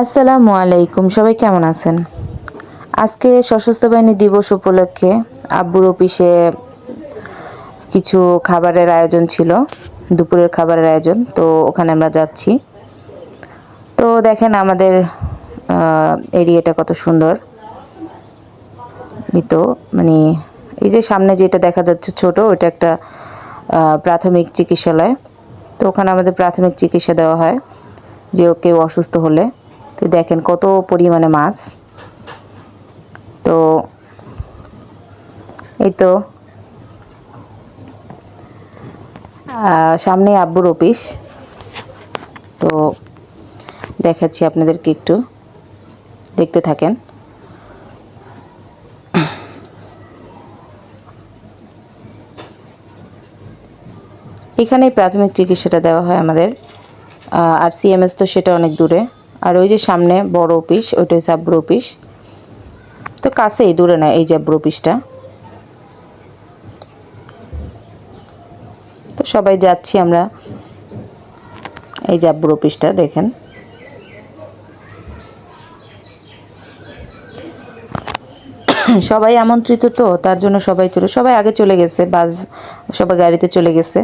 আসসালামু আলাইকুম, সবাই কেমন আছেন? আজকে সশস্ত্র বাহিনী দিবস উপলক্ষে আব্বুর অফিসে কিছু খাবারের আয়োজন ছিল, দুপুরের খাবারের আয়োজন, তো ওখানে আমরা যাচ্ছি। তো দেখেন আমাদের এরিয়াটা কত সুন্দর। তো মানে এই যে সামনে যেটা দেখা যাচ্ছে ছোট ওটা একটা প্রাথমিক চিকিৎসালয়। তো ওখানে আমাদের প্রাথমিক চিকিৎসা দেওয়া হয়, যে কেউ অসুস্থ হলে। তো দেখেন কত পরিমাণে মাছ। তো এই তো সামনে আব্বুর অফিস। তো দেখাচ্ছি আপনাদেরকে একটু, দেখতে থাকেন। এখানেই প্রাথমিক চিকিৎসাটা দেওয়া হয় আমাদের। আর সিএমএস তো সেটা অনেক দূরে। আর ওই যে সামনে বড় অফিস, ওইটা হচ্ছে আব্রু অফিস। তো কাছেই, দূরে না, এই যে আব্রু অফিসটা। তো সবাই যাচ্ছি আমরা। এই যে আব্রু অফিসটা, দেখেন। সবাই আমন্ত্রিত তো, তার জন্য সবাই চলে, সবাই আগে চলে গেছে, বাস সবাই গাড়িতে চলে গেছে।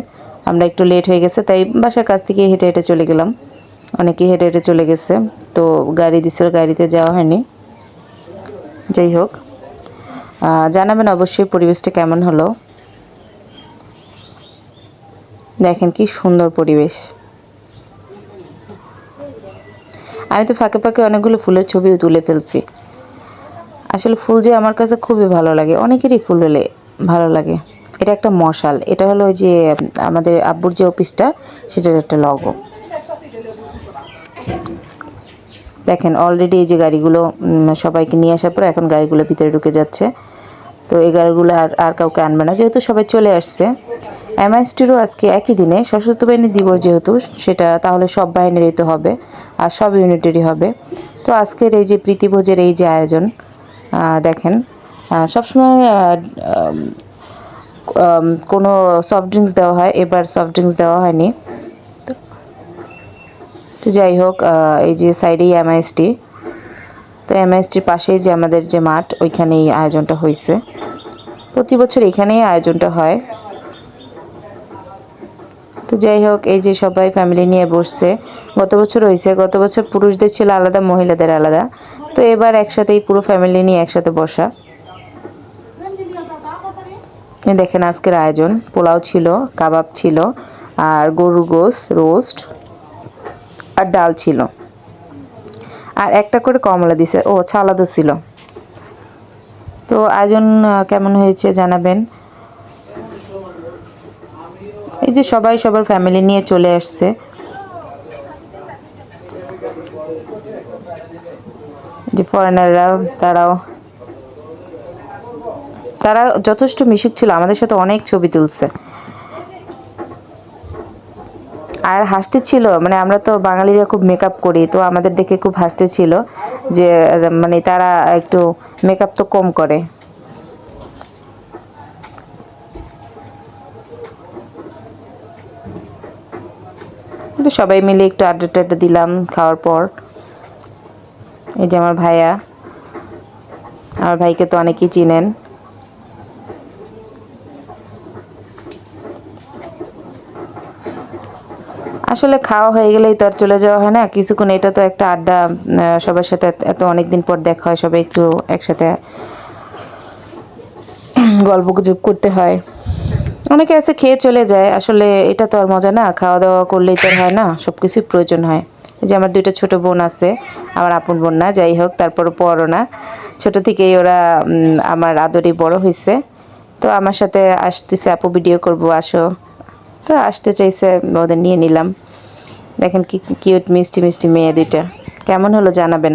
আমরা একটু লেট হয়ে গেছে, তাই বাসার কাছ থেকে হেঁটে হেঁটে চলে গেলাম। অনেকে হেঁটে হেঁটে চলে গেছে, তো গাড়ি দিছিল গাড়িতে যাওয়া হয়নি। যাই হোক জানাবেন অবশ্যই পরিবেশটা কেমন হলো। দেখেন কি সুন্দর পরিবেশ। আমি তো ফাঁকে ফাঁকে অনেকগুলো ফুলের ছবিও তুলে ফেলছি। আসলে ফুল যে আমার কাছে খুবই ভালো লাগে, অনেকেরই ফুল হলে ভালো লাগে। এটা একটা মশাল, এটা হলো ওই যে আমাদের আব্বুর যে অফিসটা, সেটার একটা লগো দেখেন অলরেডি এই যে গাড়িগুলো সবাইকে নিয়ে আসার পর এখন গাড়িগুলো ভিতরে ঢুকে যাচ্ছে। তো এই গাড়িগুলো আর আর কাউকে আনবে না, যেহেতু সবাই চলে আসছে। এমআইএসটিরও আজকে একই দিনে সশস্ত্র বাহিনী দিবস যেহেতু, সেটা তাহলে সব বাহিনীরই তো হবে, আর সব ইউনিটেরই হবে। তো আজকের এই যে প্রীতিভোজের এই যে আয়োজন দেখেন সবসময় কোনো সফট ড্রিঙ্কস দেওয়া হয়, এবার সফট ড্রিঙ্কস দেওয়া হয়নি। তো যাই হোক এই যে সাইডেই এমআইএসটি তো এমআইএসটির পাশেই যে আমাদের যে মাঠ, ওইখানেই আয়োজনটা হয়েছে প্রতি বছর এখানেই আয়োজনটা হয়। তো যাই হোক, এই যে সবাই ফ্যামিলি নিয়ে বসছে। গত বছর হয়েছে গত বছর পুরুষদের ছিল আলাদা, মহিলাদের আলাদা। তো এবার একসাথেই পুরো ফ্যামিলি নিয়ে একসাথে বসা। দেখেন আজকের আয়োজন, পোলাও ছিল, কাবাব ছিল, আর গরুর গোস রোস্ট। আর ডাল ছিল। আর একটা করে কমলা দিছে। ও ছালাদও ছিল। তো আয়োজন কেমন হয়েছে জানাবেন। এই যে সবাই সবার ফ্যামিলি নিয়ে চলে আসছে। যে ফরেনাররাও তারাও, তারা যথেষ্ট মিশুক ছিল। আমাদের সাথে অনেক ছবি তুলছে। আর হাসতে ছিল মানে আমরা তো বাঙালিরা খুব মেকআপ করি, তো আমাদের দেখে খুব হাসতে ছিল যে মানে তারা একটু মেকআপ তো কম করে। তো সবাই মিলে একটু আড্ডা টাড্ডা দিলাম খাওয়ার পর। এই যে আমার ভাইয়া, আমার ভাইকে তো অনেকেই চিনেন। আসলে খাওয়া হয়ে গেলেই তো আর চলে যাওয়া হয় না। কিছুক্ষণ এটা তো একটা আড্ডা সবার সাথে এত- এত অনেকদিন পর দেখা হয়, সবাই একটু একসাথে গল্প গুজব করতে হয়। অনেকে আছে খেয়ে চলে যায়, আসলে এটা তো আর মজা না খাওয়া দাওয়া করলেই তো হয় না সব কিছুই প্রয়োজন হয়। যে আমার দুইটা ছোট বোন আছে, আমার আপন বোন না, যাই হোক তারপরে বড় না। ছোট থেকেই ওরা আমার আদরে বড় হয়েছে তো আমার সাথে আসতেছে, আপু ভিডিও করব, আসো। তো আসতে চাইছে, ওদের নিয়ে নিলাম। দেখেন কি কিউট মিষ্টি মিষ্টি মেয়ে দুইটা। কেমন হলো জানাবেন?